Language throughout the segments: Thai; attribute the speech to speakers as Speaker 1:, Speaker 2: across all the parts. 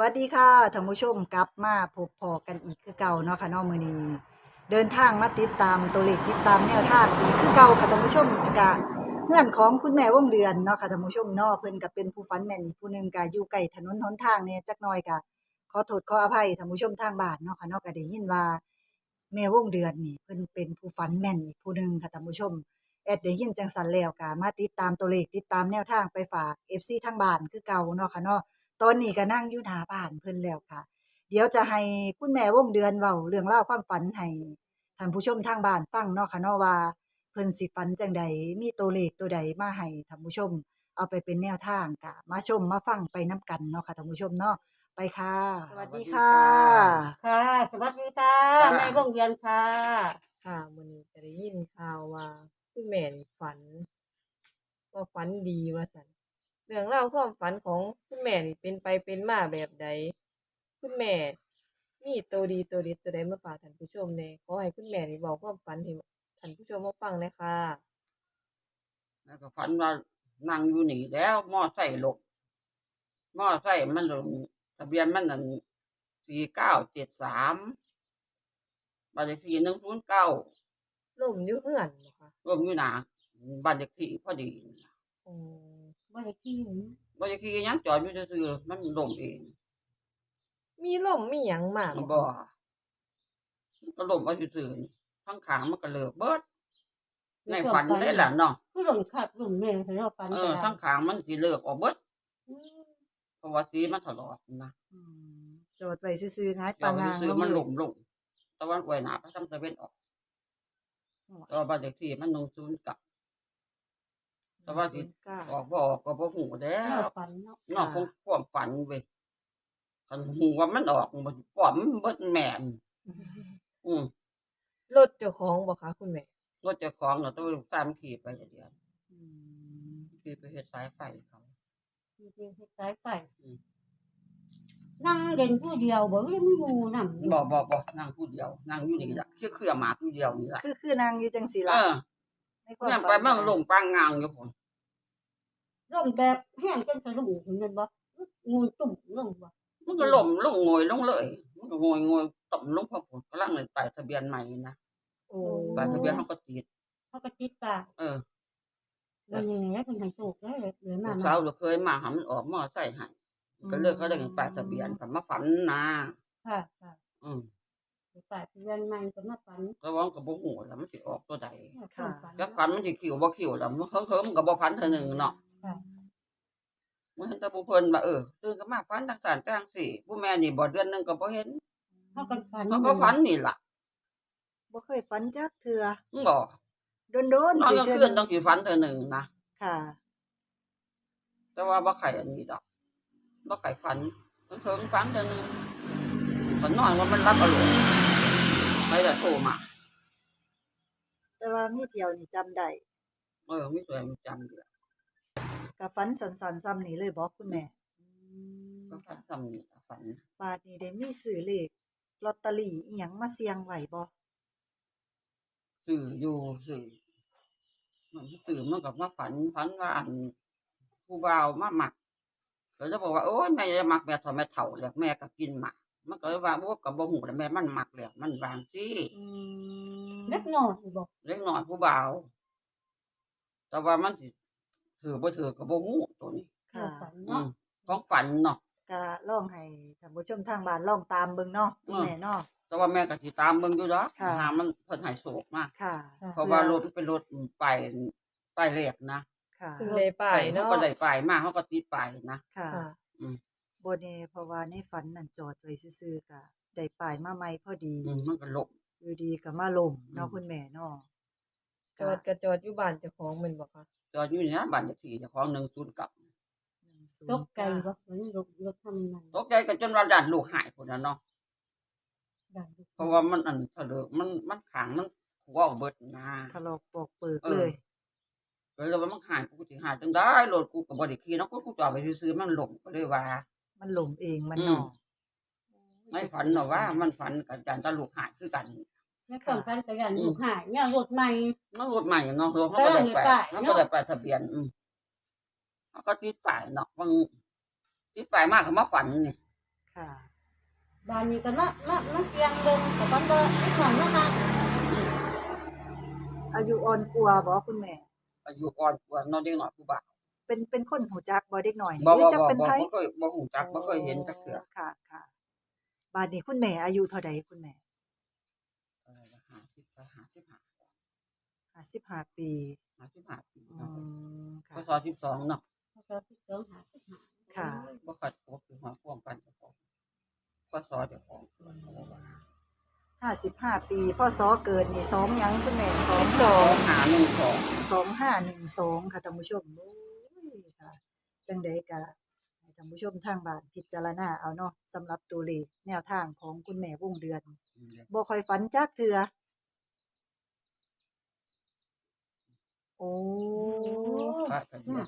Speaker 1: วัสดีค่ะท่านผู้ชมกลับมาพบพอกันอีกคือเก่าเนาะค่ะนาะมื้อนี้เดินทางมาติดตามตัวเลขติดตามแนวทางอีกคือเก่าค่ะท่านผู้ชมกะเพื่อนของคุณแม่วงเดือนเนาะค่ะท่านผู้ชมเนาะเพิ่นก็เป็นผู้ฝันแม่นอีกผู้หนึ่งก็อยู่ใกล้ถนนหนทางเนี่ยจักหน่อยก็ขอโทษขออภัยท่านผู้ชมทางบ้านเนาะค่ะเนาะก็ได้ยินว่า แม่วงเดือนนี่เพิ่นเป็นผู้ฝันแม่นอีกผู้หนึ่งค่ะท่านผู้ชมแอดได้ยินจังสันแล้วก็มาติดตามตัวเลขติดตามแนวทางไปฝาก FC ทางบ้านคือเก่าเนาะค่ะเนาะ ตอนนี้ก็นั่งอยู่หน้าบ้านเพิ่นแล้วค่ะ เดี๋ยวจะให้คุณแม่วงเดือนเว้าเรื่องราวความฝันให้ท่านผู้ชมทางบ้านฟังเนาะค่ะเนาะว่าเพิ่นสิฝันจังใดมีตัวเลขตัวใดมาให้ท่านผู้ชม เอาไปเป็นแนวทางก็มาชมมาฟังไปนํกันเนาะค่ะท่านผู้ชมเนาะไปค่ะ สวัสดีค่ะ
Speaker 2: ค่ะ สวัสดีค่ะ
Speaker 3: ค่ะ
Speaker 2: ในวงเวียนค่ะ
Speaker 3: ค่ะวันนี้จะได้ยินข่าวว่าคุณแม่นี่ฝัน ว่าฝันดีว่าสัน เรื่องเล่าวความฝันของคุณแม่นี่เป็นไปเป็นมาแบบใดคุณแม่ มีตัวดีตัวเด็ดตัวใดมาฝากท่านผู้ชมเนี่ยขอให้คุณแม่นี่บอกความฝันให้ท่านผู้ชมมาฟังเลยค่ะ
Speaker 4: แล้วก็ฝันว่านั่งอยู่นี่แล้วมอไซค์หลบมอไซค์มันหลบทะเบียนมันนั่นสี่เก้าเจ็ดสามบ้านเลขที่หนึ่งศูนย์เก้า
Speaker 3: ล่มอยุ่เหือนบ่คะ
Speaker 4: รวมอยู่หนาบ้านเลขที่พอดี
Speaker 3: อืม
Speaker 2: บ่ได้ขี้หนู
Speaker 4: บ้านเลขที่ยังจอดอยู่ซื่อๆมันหลมเอง
Speaker 3: มีล่มมีหยังมาก
Speaker 4: บ่มันก็หลมเอาซื่อๆนี่ข้างขางมันก็เลิกเบิดในฝันได้แหละเนาะ
Speaker 2: คือหลงขัดหลงแม่ให้เราฝัน
Speaker 4: เอ
Speaker 2: กั
Speaker 4: อนข้างขางมันสิเลิกออกเบิด
Speaker 2: อืม
Speaker 4: เพราะว่าสีมันตลอดนะ
Speaker 1: อืมโจทย์ไว้ซื่อๆง่าย
Speaker 4: จ
Speaker 1: ปา
Speaker 4: อด
Speaker 1: นาง
Speaker 4: ซื่อๆมันหล
Speaker 1: เนาะ
Speaker 4: มลงตะวันอวยหนาพระจำตะเวนออกก็บ้านเลขที่มันนงศูนย์กับ แต่ว่าสิ
Speaker 1: เก้า
Speaker 4: ออกบ่ออกก็บ่หูแล้
Speaker 2: เรา
Speaker 4: ว
Speaker 2: ฝันเนาะ
Speaker 4: นอกของความฝันเว้ยคันหูว่ามันออกมันปลอมมันเบิดแม่นอืม
Speaker 3: รถเจ้าของบ่คะคุณแม่
Speaker 4: รถเจ้าของน่ะต้องตามขี่ไปอย่างเดียว
Speaker 1: อืม
Speaker 4: ขี่ไปเฮ็ดสายไฟเขา
Speaker 2: จริงๆเฮ็ดสายไฟ
Speaker 4: อืม
Speaker 2: นั่งเด่นผู้เดียวบ่ได้มีหมู่นำ
Speaker 4: บ่บ่บ่นั่งผู้เดียวนั่งอยู่นี่ล่ะคือคือหมาผู้เดียวนี่ล่ะ
Speaker 1: คือคือนางอยู่จังสี
Speaker 4: เอ
Speaker 1: ละ
Speaker 4: อ
Speaker 1: ในความ
Speaker 4: เนี่ย
Speaker 1: ฝั
Speaker 4: ไปมันลงปางงางอยู่พุ่น
Speaker 2: ร่มแบบแห้งจนสะดุ้งเห็นมันบ่งูตุ่มลงบ่
Speaker 4: มันก็ล่มลงงอยลงเลย มันก็งอยงอยต่ำลงพอพุ่นกำลังเลยป้ายทะเบียนใหม่นะ
Speaker 3: โอ้
Speaker 4: ป้ายทะเบียนเขาก็ติด
Speaker 2: เขาก็ติดตา
Speaker 4: เออ
Speaker 2: วันนี้แล้วเพิ่นให้โชคแล้วเลยเหลือ
Speaker 4: ลู
Speaker 2: มาก
Speaker 4: สาวเราเคยมาหามันออกมอไซค์ให้ก็เลิกเขาได้เงินป้ายทะเบียนผมมาฝันนะ
Speaker 2: ค่ะค่ะ
Speaker 4: อืม
Speaker 2: ฝ่ายทะเบียนใหม่ก็มาฝัน
Speaker 4: ก็ว่าก็บ่ฮู้แล้วมันสิออกตัวใด
Speaker 2: ค่ะ
Speaker 4: จักฝันมันสิคิวบ่คิวแล้วมันเคิมๆก็บ่ฝันเทื่อหนึงเนาะ
Speaker 2: ค่ะ
Speaker 4: มันเห็นแต่ผู้เพิ่นว่าเออตื่นก็มาฝันจังซั่นจังซี่ผู้แม่นี่บ่เดือนหนึงก็บ่เห็น
Speaker 2: เขาก็ฝัน
Speaker 4: เขาก็ฝันนี่ล่ะ
Speaker 1: บ่เคยฝันจักเทื่อ
Speaker 4: มึงบ่
Speaker 1: โดน
Speaker 4: นอน
Speaker 1: ๆ
Speaker 4: ก
Speaker 1: สิ
Speaker 4: ลาง
Speaker 1: เทื่
Speaker 4: คืนต้องสิฝันเทื่อหนึงนะ
Speaker 1: ค่ะ
Speaker 4: แต่ว่าบ่ไข่อันนี้ดอกบ่ไข่ฝันเคิมๆฝันเทื่อหนึงฝันนอนว่ามันรับอารมณ์ ไปแต่โทรมา
Speaker 1: แต่ว่ามีเที่ยวนี่จำได้
Speaker 4: เออมีสวยมีจำอยู่
Speaker 1: กับฝันสันๆซ้ำนี่เลยบอกคุณแม่อืม
Speaker 4: ก็ฝันซ้ำนี่ล่ะฝัน
Speaker 1: บาดนี้ได้มีซื้อเลขลอตเตอรี่อีหยังมาเสี่ยงไว้บ่
Speaker 4: สื่ออยู่สื่อมันสื่อมันกับมาฝันฝันว่าอันผู้บ่าวมาหมักก็จะบอกว่าโอ้ยแม่จะหมักแม่ถอดแม่เถ่าแล้วแม่ก็กินหมัก มันก็เลยว่าโอ้กับบ่หูแล้วแม่มันหมักแล้วมันวางซี่
Speaker 1: อืม
Speaker 2: เล็กน้อยบอก
Speaker 4: เล็กน้อยผู้บ่าว แต่ว่ามันสิถือบ่ถือกับบ่หูตัวนี้
Speaker 2: เรา
Speaker 1: ค่ะ
Speaker 2: ฝัน
Speaker 4: อื
Speaker 2: เนาะ
Speaker 4: มของฝันเนาะ
Speaker 1: ก็ลองให้ท่านผู้ชมทางบ้านลองตามเบิ่งเนาะคุณแม่เนาะ
Speaker 4: แต่ว่าแม่ก็สิตามเบิ่งอยู่ดอก
Speaker 1: ค่ะ
Speaker 4: หามันเพิ่นให้โศกมา
Speaker 1: ค่ะ
Speaker 4: เพราะว่ารถมันเป็นรถไปไปายแรกนะ
Speaker 1: ค่ะ
Speaker 3: คือเลยป้าย
Speaker 4: เขา
Speaker 3: เนาะ
Speaker 4: ก็ได้ป้ายมาเขาก็ติดป้ายนะ
Speaker 1: ค่ะ
Speaker 3: ค่ะ
Speaker 1: บ่แน่เพราะว่าในฝันนั่นจอดไว้ซื่อๆก็ได้ป้ายมาใหม่พอดี
Speaker 4: อืมมันก็หลบ
Speaker 1: อยู่ดีก็มาล่มเนาะ
Speaker 4: อืม
Speaker 1: คุณแม่เนาะ
Speaker 3: จอดกระจอดอยู่บ้านเจ้าของแมันบ่คะ
Speaker 4: จอดอยู่นี่นะบ้านเลขที่เจ้าของหนึ่งศูนย์กับ
Speaker 1: 109
Speaker 2: ตกใจบ่เหมือนรถรถทำมัน
Speaker 4: ตกใจกันจนว่าด่านลูกหายคนนั้นเนาะ
Speaker 2: ดัง
Speaker 4: เพราะว่ามันอันเถลอมันมันขางมันหัวเอาเบิดนะ
Speaker 1: ถลอกปอกเปิก
Speaker 4: เออ
Speaker 1: เลย
Speaker 4: ก็เลยว่ามันหายกูสิหายจังได้รถกูกับบริคีเนาะกูกูจอดไปซื้อๆมันหลงก็เลยว่า
Speaker 1: มันล่มเองมัน
Speaker 4: อืม
Speaker 1: เนาะ
Speaker 4: ไม่ฝันหรอกว่า มันฝันกับจานตาลูกหายคือกัน
Speaker 2: ในความฝันก็ยันลูกหายเนี่ยรถใหม่
Speaker 4: มันรถใหม่เนาะรถเขาก็ได้ไป
Speaker 2: เออมีป้าย
Speaker 4: มัน
Speaker 2: เนาะ
Speaker 4: ก็ได้ไปทะเบียนอืมเขาก็ติดป้ายเนาะบางติดป้ายมากก็มาฝันนี่
Speaker 1: ค่ะ
Speaker 2: บ้านนี้ก็นะนะนะเสียงเบิ่งก็ฝันว่านิดหน่อยนะคะ
Speaker 1: อายุอ่อนกว่าบ่คุณแม่
Speaker 4: อายุอ่อนกว่าน้องเด็กน้อยผู้บ่าว
Speaker 1: เป็นเป็นคนหูจักบ่เด็กน้อยนี่
Speaker 4: บ่
Speaker 1: หรือ
Speaker 4: บ่
Speaker 1: จัก
Speaker 4: บ่
Speaker 1: เป็น
Speaker 4: บ่
Speaker 1: ไผ
Speaker 4: บ่เคยบ่ฮู้จักบ่เคยเห็นจักเทื่อ
Speaker 1: ค่ะค่ะบาดนี้คุณแม่อายุเท่าใดคุณแม่
Speaker 4: เออ50ไป55
Speaker 1: 55ปี
Speaker 4: 55ปี
Speaker 1: อื
Speaker 4: เนาะ
Speaker 1: ม
Speaker 4: พ
Speaker 1: ค่ะ
Speaker 4: ศ12เนาะ
Speaker 2: ก็สิเติมหาสิหา
Speaker 1: ค่ะ
Speaker 4: บ่ค่อยพบคือหัวพ่วงกันเจ้าของพศเจ้าของเพิ่นเขาบอกว่า
Speaker 1: ห้าสิบห้าปีพ่อซอเกิดนี่สองหยังคุณแม่สอง
Speaker 3: สอง
Speaker 4: หาหนึ่งสอง
Speaker 1: สองห้าหนึ่งสองค่ะท่านผู้ชมโอ้ยค่ะ จังใดกะให้ท่านผู้ชมทางบ้านพิจารณาเอาเนาะสำหรับตัวเลขแนวทางของคุณแม่วงเดือนบ่ค่อยฝันจักเทือโอ้
Speaker 4: พระกันเนี่ย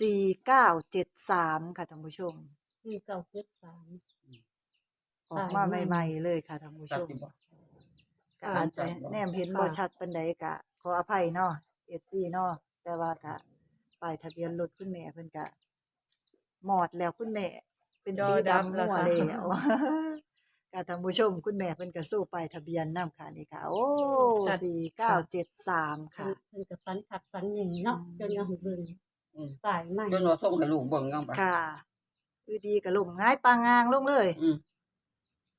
Speaker 1: สี่เก้าเจ็ดสามค่ะท่านผู้ชม
Speaker 2: สี่เก้าเจ็ดสาม
Speaker 1: ออกมาใหม่ ๆ เลยค่ะท่านผู้
Speaker 4: จั
Speaker 1: ช
Speaker 4: ก
Speaker 1: ม
Speaker 4: สิบ่
Speaker 1: ก็อาจจะแนมเห็นบ่ชัดปานใดกะ ขออภัยเนาะ FC เนาะแต่ว่ากะป้ายทะเบียนรถคุณแม่เพิ่นกะหมอดแล้วคุณแม่ เป็น
Speaker 3: จอ
Speaker 1: สี
Speaker 3: ดำ
Speaker 1: ดำ
Speaker 3: แล้ว
Speaker 1: มั่ว
Speaker 3: ค่ะ
Speaker 1: แล้วค่ะท่านผู้ชมคุณแม่เพิ่นก็สู้ป้ายทะเบียนนํค่ะนี่ค่ะ โอ้4973ค่ะ
Speaker 2: เพิ่นก็ฝันขัดฝันหนึ่งเนาะจนยังเบิ่ง
Speaker 4: อืม
Speaker 2: ตายใหม่
Speaker 4: จนว่าส่งให้ลูกเบิ่งยังปะ
Speaker 1: ค่ะอยู่ดีก็ล่มง่ายปางงางลงเลย
Speaker 4: อืม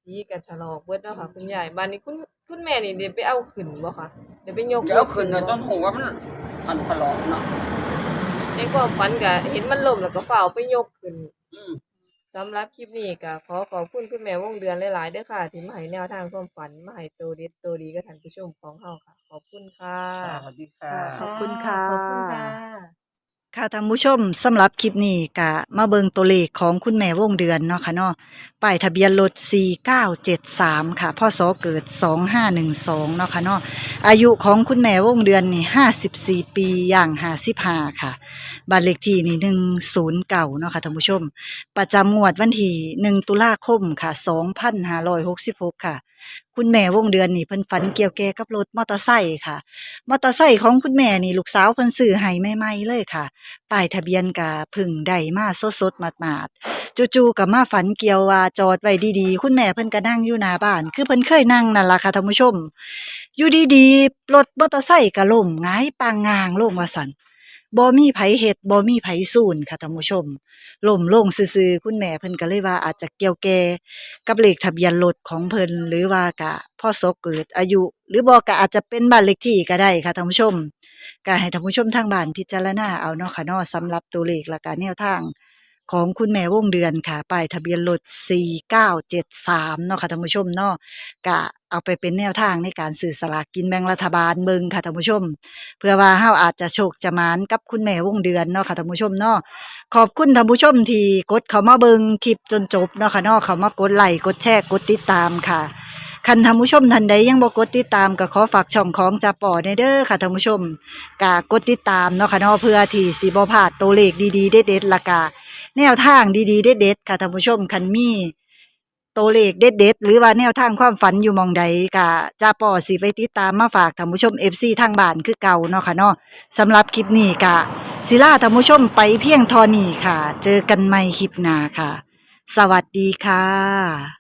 Speaker 3: สีก็ถลอกเบิดเนาะค่ะคุณยายบ้านนี้คุณคุณแม่นี่ได้ไปเอาขึ้นบ่คะได้ไปยก
Speaker 4: เดี๋ยวขึ้นน่ะต้นหูว่ามันอันพลอกเนาะ
Speaker 3: ในความฝันก็เห็นมันล่มแล้วก็ฝ้าวไปยกขึ้น
Speaker 4: อืม
Speaker 3: สำหรับคลิปนี้ก็ขอขอบคุณคุณแม่วงเดือนหลายๆเด้อค่ะ ที่มาให้แนวทางความฝันมาให้ตัวเด็ดตัวดีกับท่านผู้ชมของเฮาค่ะ ขอบคุณค่ะ
Speaker 4: ค่ะสวัสดีค่ะ
Speaker 1: ขอบคุณค่ะ
Speaker 2: ขอบคุณค่ะ
Speaker 1: ค่ะท่านผู้ชมสำหรับคลิปนี้ก็มาเบิงตัวเลขของคุณแม่วงเดือนเนาะค่ะเนาะป้ายทะเบียนรถ4973 ค่ะพ่อสอเกิด 2512 เนาะค่ะเนาะอายุของคุณแม่วงเดือนนี่54 ปีอย่าง55ค่ะบ้านเลขที่นี่109เนาะค่ะท่านผู้ชม ประจำงวดวันที่1ตุลาคมค่ะ 2566 ค่ะ คุณแม่วงเดือนนี่เพิ่นฝันเกี่ยวแก่กับรถมอเตอร์ไซค์ค่ะ มอเตอร์ไซค์ของคุณแม่นี่ลูกสาวเพิ่นซื้อให้ใหม่ๆเลยค่ะ ป้ายทะเบียนก็เพึ่งได้มาสดๆหมาดๆจู่ๆก็มาฝันเกี่ยวว่าจอดไว้ดีๆ คุณแม่เพิ่นก็นั่งอยู่หน้าบ้าน คือเพิ่นเคยนั่งนั่นล่ะค่ะท่านผู้ชม อยู่ดีๆรถมอเตอร์ไซค์ก็ล่มหงายปางงางลงว่าซั่น บ่มีไผเฮ็ดบ่มีไผสูนค่ะท่านผู้ชมล่มลงซื่อๆคุณแม่เพิ่นก็เลยว่าอาจจะเกี่ยวแก่กับเลขทะเบียนรถของเพิ่นหรือว่ากะพ่อสเกิดอายุ หรือบ่ก็อาจจะเป็นบ้านเลขที่ก็ได้ค่ะท่านผู้ชมก็ให้ท่านผู้ชมทางบ้านพิจารณาเอาเนาะค่ะเนาะสำหรับตัวเลขและการแนวทางของคุณแม่วงเดือนค่ะป้ายทะเบียนรถ4973เนาะค่ะท่านผู้ชมเนาะก็ เอาไปเป็นแนวทางในการสื่อสลากกินแบ่งรัฐบาลเบิงค่ะท่านผู้ชม เพื่อว่าเฮาอาจจะโชคจะมานกับคุณแม่วงเดือนเนาะค่ะท่านผู้ชมเนาะขอบคุณท่านผู้ชมที่กดเข้ามาเบิงคลิปจนจบเนาะค่ะเนาะเข้ามากดไลค์กดแชร์กดติดตามค่ะคันท่านผู้ชมท่านใดยังบ่กดติดตามก็ขอฝากช่องของจ่าป่อในเด้อค่ะท่านผู้ชมกกดติดตามเนาะค่ะเนาะเพื่อที่สิบ่พลาดตัวเลขดีๆเด็ดๆละกะแนวทางดีๆเด็ดๆค่ะท่านผู้ชมคันมี ตัวเลขเด็ดๆ หรือว่าแนวทางความฝันอยู่มองใดกะจ่าป่อสิไปติดตามมาฝากท่านผู้ชม FC ทางบ้านคือเก่าเนาะค่ะเนาะสำหรับคลิปนี้กะศิลาท่านผู้ชมไปเพียงทอนี่ค่ะ เจอกันใหม่คลิปหน้าค่ะ สวัสดีค่ะ